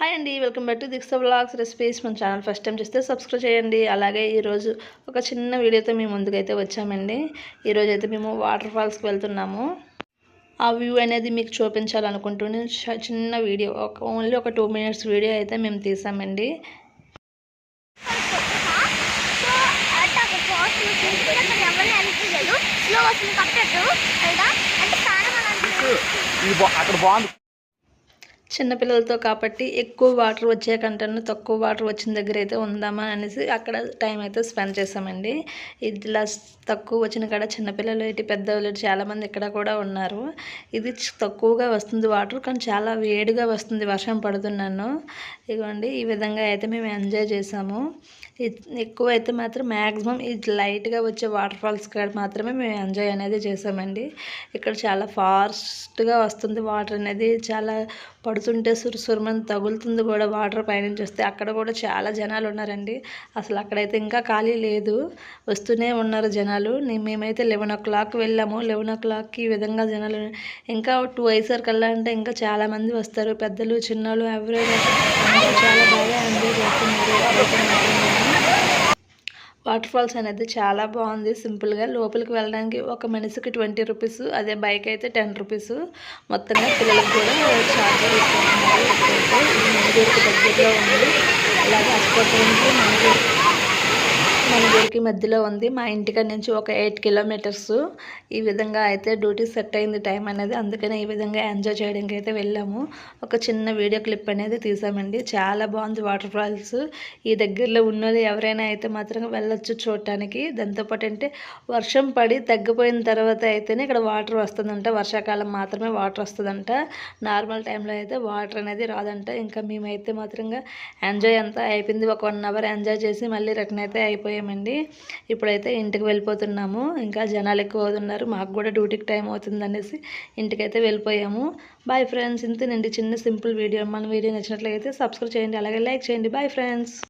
Hi అండి welcome back to దిక్స్ blogs recipes మన ఛానల్. ఫస్ట్ టైం చేస్తే సబ్స్క్రైబ్ చేయండి. అలాగే ఈరోజు ఒక చిన్న వీడియోతో మేము ముందుకైతే వచ్చామండి. ఈరోజు అయితే మేము వాటర్ ఫాల్స్కి వెళ్తున్నాము. ఆ వ్యూ అనేది మీకు చూపించాలనుకుంటూనే చిన్న వీడియో ఒక ఓన్లీ ఒక టూ మినిట్స్ వీడియో అయితే మేము తీసామండి. అక్కడ బాగుంది. చిన్నపిల్లలతో కాబట్టి ఎక్కువ వాటర్ వచ్చే కంటే తక్కువ వాటర్ వచ్చిన దగ్గర అయితే ఉందామా అనేసి అక్కడ టైం అయితే స్పెండ్ చేసామండి ఇలా తక్కువ వచ్చిన కాడ చిన్నపిల్లలు ఏంటి పెద్దవాళ్ళు చాలామంది ఇక్కడ కూడా ఉన్నారు. ఇది తక్కువగా వస్తుంది వాటర్ కానీ చాలా వేడిగా వస్తుంది. వర్షం పడుతున్నాను ఇదిగోండి ఈ విధంగా అయితే మేము ఎంజాయ్ చేసాము ఎక్కువ అయితే మాత్రం మ్యాక్సిమం ఇది లైట్గా వచ్చే వాటర్ ఫాల్స్ కాడ మాత్రమే మేము ఎంజాయ్ అనేది చేసామండి ఇక్కడ చాలా ఫాస్ట్గా వస్తుంది వాటర్ అనేది. చాలా పడు పడుతుంటే సురుసురుమని తగులుతుంది కూడా వాటర్ పైనుంచి వస్తే. అక్కడ కూడా చాలా జనాలు ఉన్నారండి. అసలు అక్కడైతే ఇంకా ఖాళీ లేదు. వస్తూనే ఉన్నారు జనాలు. మేమైతే లెవెన్ ఓ క్లాక్ వెళ్ళాము. లెవెన్ ఓ క్లాక్కి ఈ విధంగా జనాలు ఇంకా టూ అయ్యేసరికి కల్లా అంటే ఇంకా చాలామంది వస్తారు. పెద్దలు చిన్నలు ఎవరైనా చాలా బాగా ఎంజాయ్ చేస్తున్నారు. వాటర్ ఫాల్స్ అనేది చాలా బాగుంది. సింపుల్గా లోపలికి వెళ్ళడానికి ఒక మనిషికి ట్వంటీ రూపీస్ అదే బైక్ అయితే టెన్ రూపీస్. మొత్తంగా పిల్లలకు కూడా ఛార్జ్ ఇస్తున్నారు ఇది దగ్గరలో ఉంది. అలాగే హాస్పిటల్ నుంచి మన ఊరికి మధ్యలో ఉంది. మా ఇంటికాడ నుంచి ఒక ఎయిట్ కిలోమీటర్స్. ఈ విధంగా అయితే డ్యూటీ సెట్ అయింది టైం అనేది. అందుకనే ఈ విధంగా ఎంజాయ్ చేయడానికి అయితే వెళ్ళాము. ఒక చిన్న వీడియో క్లిప్ అనేది తీసామండి. చాలా బాగుంది వాటర్ ఫాల్స్. ఈ దగ్గరలో ఉన్నది ఎవరైనా అయితే మాత్రం వెళ్ళొచ్చు చూడటానికి. దాంతోపాటు అంటే వర్షం పడి తగ్గిపోయిన తర్వాత అయితేనే ఇక్కడ వాటర్ వస్తుందంట. వర్షాకాలం మాత్రమే వాటర్ వస్తుందంట. నార్మల్ టైంలో అయితే వాటర్ అనేది రాదంట. ఇంకా మేమైతే మాత్రంగా ఎంజాయ్ అంతా అయిపోయింది. ఒక వన్ అవర్ ఎంజాయ్ చేసి మళ్ళీ రిటర్న్ అయితే అయిపోయామండి ఇప్పుడైతే ఇంటికి వెళ్ళిపోతున్నాము. ఇంకా జనాలు ఎక్కువ అవుతున్నారు. మాకు కూడా డ్యూటీకి టైం అవుతుంది అనేసి ఇంటికైతే వెళ్ళిపోయాము. బాయ్ ఫ్రెండ్స్ ఇంతేనండి చిన్న సింపుల్ వీడియో. మన వీడియో నచ్చినట్లయితే సబ్స్క్రైబ్ చేయండి. అలాగే లైక్ చేయండి. Bye friends